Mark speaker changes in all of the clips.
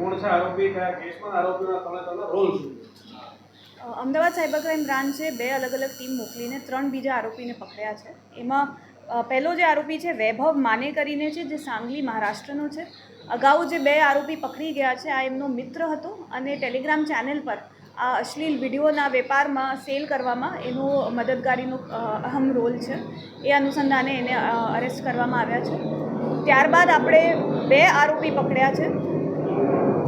Speaker 1: છે, આરોપી કયા કેસમાં આરોપીના તમે તમે રોલ શું?
Speaker 2: અમદાવાદ સાયબર ક્રાઇમ બ્રાન્ચે બે અલગ અલગ ટીમ મોકલીને ત્રણ બીજા આરોપીને પકડ્યા છે. એમાં પહેલો જે આરોપી છે, વૈભવ માને કરીને છે, જે સાંગલી મહારાષ્ટ્રનો છે. અગાઉ જે બે આરોપી પકડી ગયા છે, આ એમનો મિત્ર હતો અને ટેલિગ્રામ ચેનલ પર આ અશ્લીલ વિડીયોના વેપારમાં સેલ કરવામાં એનો મદદગારીનો અહમ રોલ છે. એ અનુસંધાને એને અરેસ્ટ કરવામાં આવ્યા છે. ત્યારબાદ આપણે બે આરોપી પકડ્યા છે.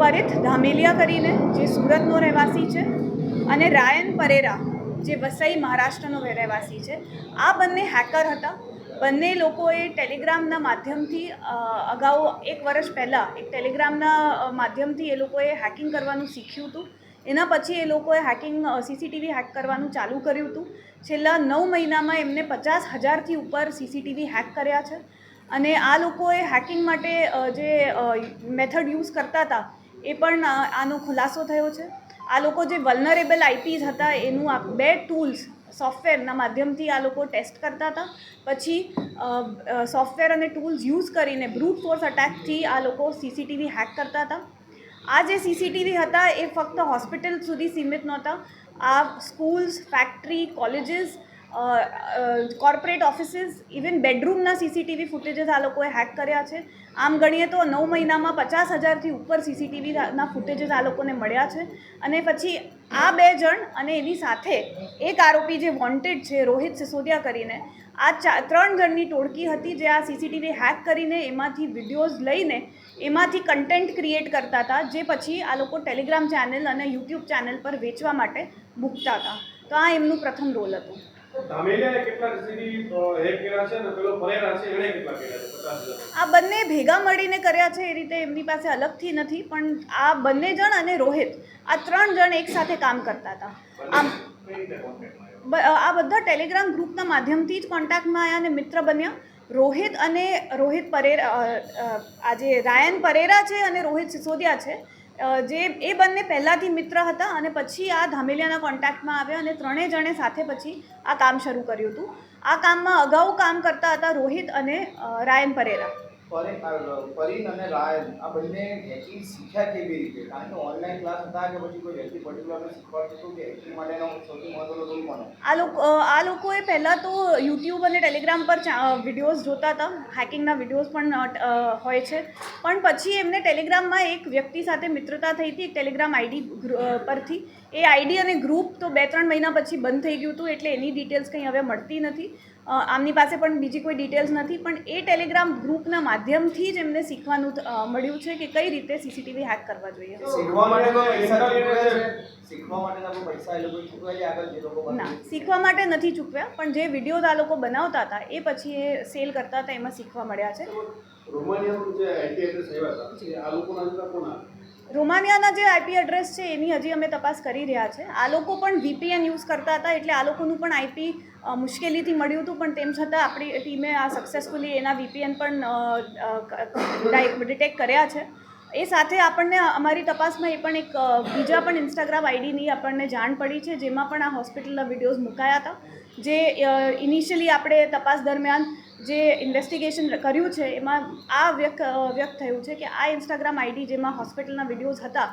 Speaker 2: પરિત ધામેલિયા કરીને જે સુરતનો રહેવાસી છે અને રાયન પરેરા જે વસઈ મહારાષ્ટ્રનો રહેવાસી છે, આ બંને હેકર હતા. બંને લોકોએ ટેલિગ્રામના માધ્યમથી અગાઉ એક વર્ષ પહેલાં એક ટેલિગ્રામના માધ્યમથી એ લોકોએ હેકિંગ કરવાનું શીખ્યું હતું. એના પછી એ લોકોએ હેકિંગ સીસીટીવી હેક કરવાનું ચાલુ કર્યું હતું. છેલ્લા નવ મહિનામાં એમને પચાસ હજારથી ઉપર સીસીટીવી હેક કર્યા છે. અને આ લોકોએ હેકિંગ માટે જે મેથડ યુઝ કરતા હતા એ પણ આનો ખુલાસો થયો છે. આ લોકો જે વલનરેબલ આઈપીઝ હતા, એનું આ બે ટૂલ્સ સોફ્ટવેરના માધ્યમથી આ લોકો ટેસ્ટ કરતા હતા. પછી સોફ્ટવેર અને ટૂલ્સ યુઝ કરીને બ્રૂટ ફોર્સ અટેકથી આ લોકો સીસીટીવી હેક કરતા હતા. આ જે સીસીટીવી હતા, એ ફક્ત હોસ્પિટલ સુધી સીમિત નહોતા. આ schools factory colleges corporate offices even બેડરૂમના CCTV footages આ લોકોએ હેક કર્યા છે. આમ ગણીએ તો નવ મહિનામાં પચાસ હજારથી ઉપર સીસીટીવીના ફૂટેજીસ આ લોકોને મળ્યા છે. અને પછી આ બે જણ અને એની સાથે એક આરોપી જે વોન્ટેડ છે, રોહિત સિસોદિયા કરીને, આ ચા, ત્રણ જણની ટોળકી હતી જે આ સીસીટીવી હેક કરીને એમાંથી વિડીયોઝ લઈને એમાંથી કન્ટેન્ટ ક્રિએટ કરતા હતા, જે પછી આ લોકો ટેલિગ્રામ ચેનલ અને યુટ્યુબ ચેનલ પર વેચવા માટે મૂકતા હતા. તો આ એમનું પ્રથમ રોલ હતું. આ બંને ભેગા મળીને કર્યા છે એ રીતે એમની પાસે અલગથી નથી પણ આ બંને જણ અને રોહિત આ ત્રણ જણ એકસાથે કામ કરતા હતા. આમ આ બધા ટેલિગ્રામ ગ્રુપના માધ્યમથી જ કોન્ટેક્ટમાં આવ્યા અને મિત્ર બન્યા. રોહિત અને રોહિત પરેરા અ, અ, આ જે રાયન પરેરા છે અને રોહિત સિસોદિયા છે જે એ બંને પહેલાંથી મિત્ર હતા અને પછી આ ધામેલિયાના કોન્ટેક્ટમાં આવ્યા અને ત્રણેય જણે સાથે પછી આ કામ શરૂ કર્યું હતું. આ કામમાં અગાઉ કામ કરતા હતા રોહિત અને રાયન પરેરા.
Speaker 3: પરી- અને રાયન, આ બંને હેકિંગ શીખ્યા કેવી રીતે? કારણ કે ઓનલાઈન ક્લાસ હતા કે પછી કોઈ વ્યક્તિ પર્ટિક્યુલરને શીખવાડતું હતું કે હેકિંગ માટેનો સૌથી મહત્વનો રોલ કોનો?
Speaker 2: આ લોકો આ લોકોએ પહેલાં તો યુટ્યુબ અને ટેલિગ્રામ પર વિડીયોઝ જોતા હતા. હેકિંગના વિડીયોઝ પણ હોય છે. પણ પછી એમને ટેલિગ્રામમાં એક વ્યક્તિ સાથે મિત્રતા થઈ હતી ટેલિગ્રામ આઈડી પરથી. એ આઈડી અને ગ્રુપ તો બે ત્રણ મહિના પછી બંધ થઈ ગયું હતું, એટલે એની ડિટેલ્સ કંઈ હવે મળતી નથી. આમની પાસે પણ બીજી કોઈ ડિટેલ્સ નથી પણ એ ટેલિગ્રામ ગ્રુપના માધ્યમથી જ એમને શીખવાનું મળ્યું છે કે કઈ રીતે સીસીટીવી હેક કરવા જોઈએ. ના શીખવા માટે નથી ચૂકવ્યા પણ જે વિડીયોઝ આ લોકો બનાવતા હતા એ પછી એ સેલ કરતા હતા એમાં શીખવા મળ્યા છે.
Speaker 1: રોમાનિયાના જે આઈપી એડ્રેસ
Speaker 2: છે એની હજી અમે તપાસ કરી રહ્યા છે. આ લોકો પણ વીપીએન યુઝ કરતા હતા એટલે આ લોકોનું પણ આઈપી મુશ્કેલીથી મળ્યું હતું, પણ તેમ છતાં આપણી ટીમે આ સક્સેસફુલી એના વીપીએન પણ ડિટેક્ટ કર્યા છે. એ સાથે આપણને અમારી તપાસમાં એ પણ એક બીજા પણ ઇન્સ્ટાગ્રામ આઈડીની આપણને જાણ પડી છે, જેમાં પણ આ હોસ્પિટલના વિડીયોઝ મુકાયા હતા. જે ઇનિશિયલી આપણે તપાસ દરમિયાન જે ઇન્વેસ્ટિગેશન કર્યું છે, એમાં આ વ્યક્ત વ્યક્ત થયું છે કે આ ઇન્સ્ટાગ્રામ આઈડી જેમાં હોસ્પિટલના વિડીયોઝ હતા,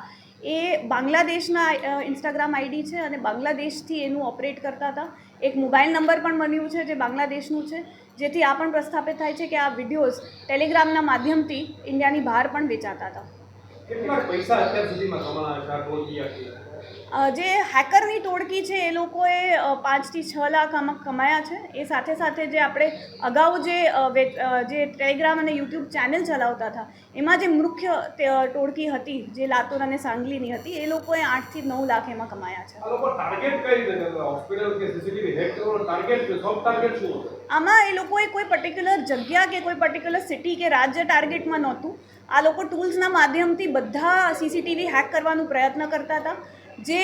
Speaker 2: એ બાંગ્લાદેશના ઇન્સ્ટાગ્રામ આઈડી છે અને બાંગ્લાદેશથી એનું ઓપરેટ કરતા હતા. એક મોબાઈલ નંબર પણ બન્યું છે જે બાંગ્લાદેશનું છે, જેથી આ પણ પ્રસ્થાપિત થાય છે કે આ વિડીયોઝ ટેલિગ્રામના માધ્યમથી ઇન્ડિયાની બહાર પણ વેચાતા હતા.
Speaker 1: કેટલા પૈસા અત્યાર સુધીમાં કમાયા છે
Speaker 2: જે હેકરની ટોળકી છે એ લોકોએ પાંચથી છ લાખ આમાં કમાયા છે. એ સાથે સાથે જે આપણે અગાઉ જે જે ટેલિગ્રામ અને યુટ્યુબ ચેનલ ચલાવતા હતા એમાં જે મુખ્ય ટોળકી હતી જે લાતુર અને સાંગલીની હતી એ લોકોએ આઠથી નવ લાખ એમાં કમાયા છે. આમાં એ લોકોએ કોઈ પર્ટિક્યુલર જગ્યા કે કોઈ પર્ટિક્યુલર સિટી કે રાજ્ય ટાર્ગેટમાં નહોતું. આ લોકો ટૂલ્સના માધ્યમથી બધા સીસીટીવી હેક કરવાનો પ્રયત્ન કરતા હતા. જે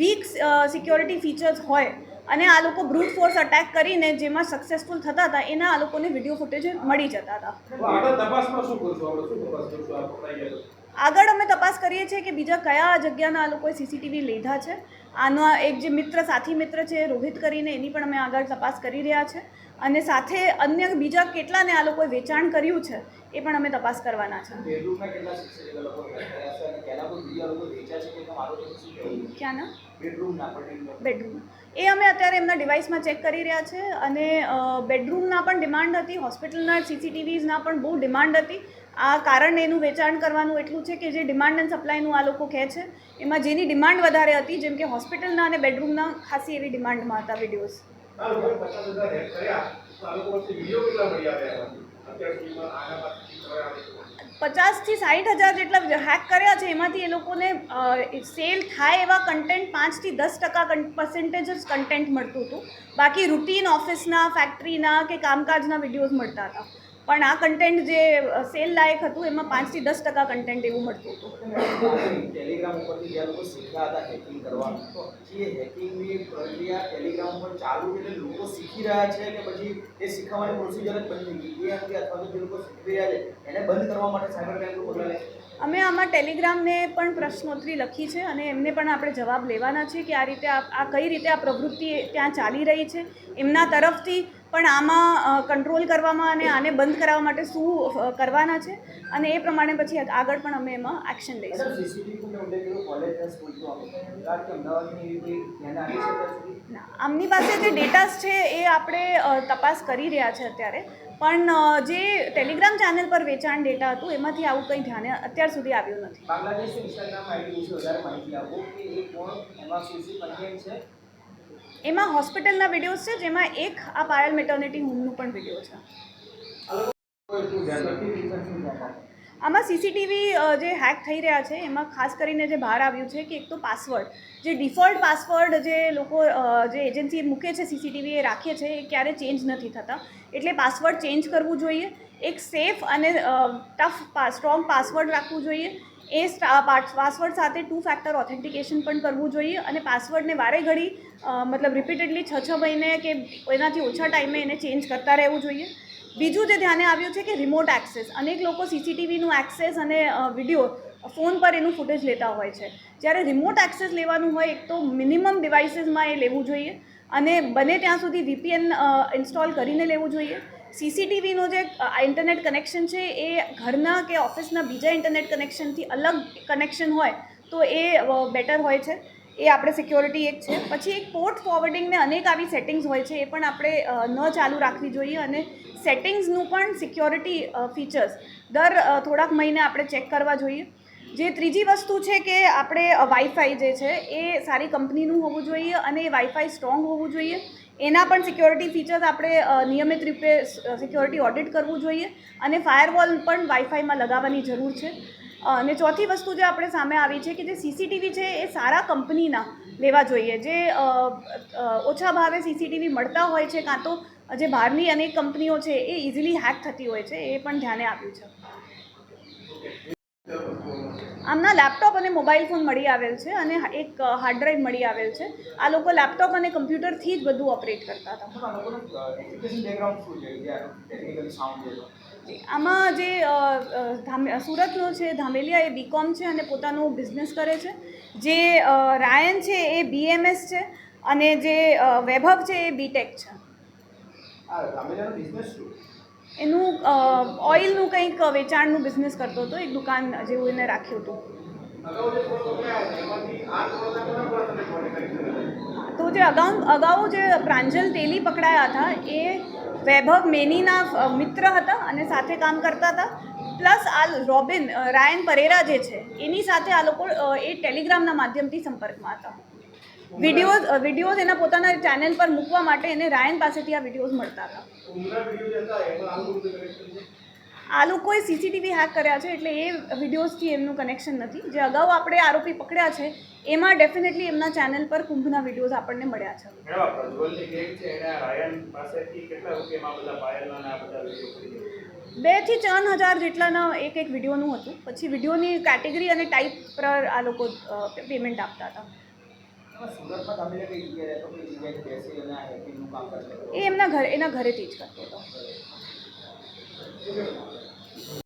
Speaker 2: વીક સિક્યોરિટી ફીચર્સ હોય અને આ લોકો બ્રૂટ ફોર્સ અટેક કરીને જેમાં સક્સેસફુલ થતા હતા એના આ લોકોને વીડિયો ફૂટેજ મળી જતા હતા?
Speaker 1: આગળ
Speaker 2: અમે તપાસ કરીએ છીએ કે બીજા કયા જગ્યાના આ લોકોએ સીસીટીવી લીધા છે. આનો એક જે મિત્ર સાથી મિત્ર છે રોહિત કરીને એની પણ અમે આગળ તપાસ કરી રહ્યા છે. અને સાથે અન્ય બીજા કેટલાને આ લોકોએ વેચાણ કર્યું છે એ પણ અમે તપાસ કરવાના છે. ક્યાંના? બેડરૂમ. એ અમે અત્યારે એમના ડિવાઇસમાં ચેક કરી રહ્યા છે અને બેડરૂમના પણ ડિમાન્ડ હતી હોસ્પિટલના સીસીટીવીઝના પણ બહુ ડિમાન્ડ હતી. આ કારણ એનું વેચાણ કરવાનું એટલું છે કે જે ડિમાન્ડ એન્ડ સપ્લાયનું આ લોકો કહે છે, એમાં જેની ડિમાન્ડ વધારે હતી, જેમ કે હોસ્પિટલના અને બેડરૂમના ખાસી એવી ડિમાન્ડમાં હતા વિડીયોઝ પચાસથી સાઠ હજાર જેટલા હેક કર્યા છે. એમાંથી એ લોકોને સેલ થાય એવા કન્ટેન્ટ પાંચથી દસ ટકા પર્સન્ટેજ જ કન્ટેન્ટ મળતું હતું. બાકી રૂટીન ઓફિસના ફેક્ટરીના કે કામકાજના વિડીયોઝ મળતા હતા. પણ આ કન્ટેન્ટ જે સેલ લાયક હતું એમાં પાંચથી દસ ટકા કન્ટેન્ટ એવું મળતું હતું.
Speaker 3: ટેલિગ્રામ ઉપરથી જે લોકો શીખ્યા હતા હેકિંગ કરવાનું તો એ હેકિંગની પ્રક્રિયા ટેલિગ્રામ ઉપર ચાલુ છે એટલે લોકો શીખી રહ્યા છે કે પછી એ શીખવાની પ્રોસિજર જ બંધ થઈ ગઈ. એ અંગે અથવા તો જે લોકો શીખી રહ્યા છે એને બંધ કરવા માટે સાયબર ક્રાઇમ પગલાં લે
Speaker 2: અમે આમાં ટેલિગ્રામને પણ પ્રશ્નોત્તરી લખી છે અને એમને પણ આપણે જવાબ લેવાના છે કે આ રીતે આ કઈ રીતે આ પ્રવૃત્તિ ત્યાં ચાલી રહી છે. એમના તરફથી પણ આમાં કંટ્રોલ કરવામાં અને આને બંધ કરાવવા માટે શું કરવાના છે? અને એ પ્રમાણે પછી આગળ પણ અમે એમાં એક્શન લઈશું. આમની પાસે જે ડેટાસ છે એ આપણે તપાસ કરી રહ્યા છે અત્યારે. પણ જે ટેલિગ્રામ ચેનલ પર વેચાણ ડેટા હતું એમાંથી આવું કંઈ ધ્યાને અત્યાર સુધી આવ્યું નથી.
Speaker 3: બાંગ્લાદેશ ઇન્સ્ટાગ્રામ આઈડી વિશે વધારે માહિતી આપો કે એ કોણ એમાં શું શું કન્ટેન્ટ છે?
Speaker 2: એમાં હોસ્પિટલના વિડીયોઝ છે, જેમાં એક આ પાયલ મેટર્નિટી હોમનું પણ વીડિયો છે?
Speaker 3: આમાં
Speaker 2: સીસીટીવી જે હેક થઈ રહ્યા છે, એમાં ખાસ કરીને જે બહાર આવ્યું છે કે એક તો પાસવર્ડ જે ડિફોલ્ટ પાસવર્ડ જે લોકો જે એજન્સી મૂકે છે સીસીટીવી એ રાખે છે, એ ક્યારે ચેન્જ નથી થતા. એટલે પાસવર્ડ ચેન્જ કરવું જોઈએ. એક સેફ અને ટફ સ્ટ્રોંગ પાસવર્ડ રાખવું જોઈએ. એ પાસવર્ડ સાથે ટુ ફેક્ટર ઓથેન્ટિકેશન પણ કરવું જોઈએ અને પાસવર્ડને વારે ઘડી મતલબ રિપીટેડલી છ છ મહિને કે એનાથી ઓછા ટાઈમે એને ચેન્જ કરતા રહેવું જોઈએ. બીજું જે ધ્યાને આવ્યું છે કે રિમોટ એક્સેસ અનેક લોકો સીસીટીવીનું એક્સેસ અને વીડિયો ફોન પર એનું ફૂટેજ લેતા હોય છે. જ્યારે રિમોટ એક્સેસ લેવાનું હોય, એક તો મિનિમમ ડિવાઇસીસમાં એ લેવું જોઈએ અને બને ત્યાં સુધી વીપીએન ઇન્સ્ટોલ કરીને લેવું જોઈએ. સીસીટીવીનું જે ઇન્ટરનેટ કનેક્શન છે એ ઘરના કે ઓફિસના બીજા ઇન્ટરનેટ કનેક્શનથી અલગ કનેક્શન હોય તો એ બેટર હોય છે. એ આપણે સિક્યોરિટી એક છે. પછી એક પોર્ટ ફોરવર્ડિંગને અનેક આવી સેટિંગ્સ હોય છે એ પણ આપણે ન ચાલુ રાખવી જોઈએ અને સેટિંગ્સનું પણ સિક્યોરિટી ફીચર્સ દર થોડાક મહિને આપણે ચેક કરવા જોઈએ. જે ત્રીજી વસ્તુ છે કે આપણે વાઈફાઈ જે છે એ સારી કંપનીનું હોવું જોઈએ અને એ વાઈફાઈ સ્ટ્રોંગ હોવું જોઈએ. એના પણ સિક્યોરિટી ફીચર્સ આપણે નિયમિત રૂપે સિક્યોરિટી ઓડિટ કરવું જોઈએ અને ફાયરવોલ પણ વાઈફાઈમાં લગાવવાની જરૂર છે. અને ચોથી વસ્તુ જે આપણે સામે આવી છે કે જે સીસીટીવી છે એ સારા કંપનીના લેવા જોઈએ. જે ઓછા ભાવે સીસીટીવી મળતા હોય છે કાં તો જે બહારની અનેક કંપનીઓ છે એ ઇઝીલી હેક થતી હોય છે, એ પણ ધ્યાને આવ્યું છે. આમના લેપટોપ અને મોબાઈલ ફોન મળી આવેલ છે અને એક હાર્ડ ડ્રાઈવ મળી આવેલ છે. આ લોકો લેપટોપ અને કમ્પ્યુટરથી જ બધું ઓપરેટ કરતા હતા. આમાં જે સુરતનો છે ધામેલિયા એ બીકોમ છે અને પોતાનું બિઝનેસ કરે છે. જે રાયન છે એ બીએમએસ છે અને જે વૈભવ છે એ બીટેક છે. એનું ઓઇલનું કંઈક વેચાણનું બિઝનેસ કરતો હતો, એક દુકાન જેવું એને રાખ્યું હતું? તો જે અગાઉ અગાઉ જે પ્રાંજલ તેલી પકડાયા હતા, એ વૈભવ મેનીના મિત્ર હતા અને સાથે કામ કરતા હતા પ્લસ આ રોબિન રાયન પરેરા જે છે, એની સાથે આ લોકો એ ટેલિગ્રામના માધ્યમથી સંપર્કમાં હતા વિડીયોઝ વિડીયોઝ એના પોતાના ચેનલ પર મૂકવા માટે એને રાયન પાસેથી આ વિડીયોઝ મળતા હતા? આ લોકોએ સીસીટીવી હેક કર્યા છે એટલે એ વિડીયોઝથી એમનું કનેક્શન નથી. જે અગાઉ આપણે આરોપી પકડ્યા છે એમાં ડેફિનેટલી એમના ચેનલ પર કુંભના વિડીયોઝ આપણને મળ્યા છે. બેથી ત્રણ હજાર જેટલાના એક એક વિડીયોનું હતું. પછી વિડીયોની કેટેગરી અને ટાઈપ પર આ લોકો પેમેન્ટ આપતા હતા. એ એમના ઘરે એના ઘરેથી જ કરતો હતો.